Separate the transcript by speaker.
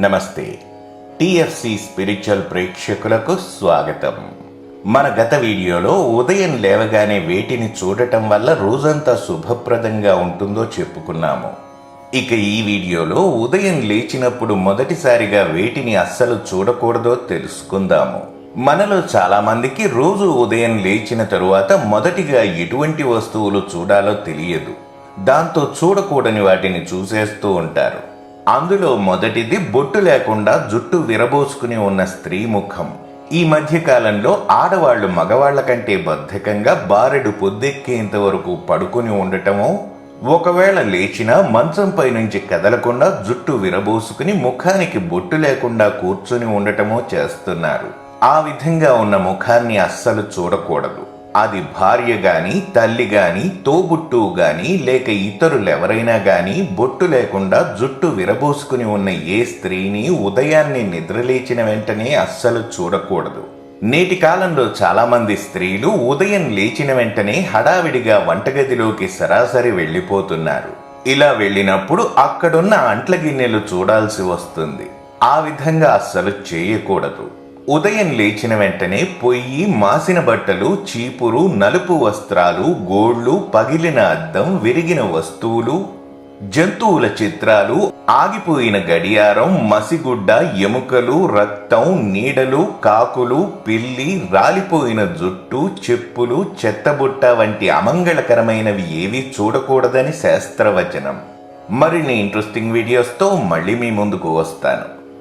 Speaker 1: నమస్తే. TFC spiritual ప్రేక్షకులకు స్వాగతం. మన గత వీడియోలో ఉదయం లేవగానే వేటిని చూడటం వల్ల రోజంతా శుభప్రదంగా ఉంటుందో చెప్పుకున్నాము. ఇక ఈ వీడియోలో ఉదయం లేచినప్పుడు మొదటిసారిగా వేటిని అస్సలు చూడకూడదో తెలుసుకుందాము. మనలో చాలామందికి రోజు ఉదయం లేచిన తరువాత మొదటిగా ఎటువంటి వస్తువులు చూడాలో తెలియదు. దాంతో చూడకూడని వాటిని చూసేస్తూ ఉంటారు. అందులో మొదటిది బొట్టు లేకుండా జుట్టు విరబోసుకుని ఉన్న స్త్రీ ముఖం. ఈ మధ్యకాలంలో ఆడవాళ్ళు మగవాళ్ళ కంటే బద్ధకంగా బారెడు పొద్దెక్కేంత వరకు పడుకుని ఉండటమో ఒకవేళ లేచినా మంచంపై నుంచి కదలకుండా జుట్టు విరబోసుకుని ముఖానికి బొట్టు లేకుండా కూర్చుని ఉండటమో చేస్తున్నారు. ఆ విధంగా ఉన్న ముఖాన్ని అస్సలు చూడకూడదు. అది భార్య గాని తల్లి గాని తోబుట్టు గాని లేక ఇతరులెవరైనా గాని బొట్టు లేకుండా జుట్టు విరబోసుకుని ఉన్న ఏ స్త్రీని ఉదయాన్నే నిద్రలేచిన వెంటనే అస్సలు చూడకూడదు. నేటి కాలంలో చాలామంది స్త్రీలు ఉదయం లేచిన వెంటనే హడావిడిగా వంటగదిలోకి సరాసరి వెళ్ళిపోతున్నారు. ఇలా వెళ్ళినప్పుడు అక్కడున్న అంట్ల గిన్నెలు చూడాల్సి వస్తుంది. ఆ విధంగా అస్సలు చేయకూడదు. ఉదయం లేచిన వెంటనే పొయ్యి మాసిన బట్టలు చీపురు నలుపు వస్త్రాలు గోళ్ళు పగిలిన అద్దం విరిగిన వస్తువులు జంతువుల చిత్రాలు ఆగిపోయిన గడియారం మసిగుడ్డ ఎముకలు రక్తం నీడలు కాకులు పిల్లి రాలిపోయిన జుట్టు చెప్పులు చెత్తబుట్ట వంటి అమంగళకరమైనవి ఏవి చూడకూడదని శాస్త్రవచనం. మరిన్ని ఇంట్రెస్టింగ్ వీడియోస్తో మళ్ళీ మీ ముందుకు వస్తాను.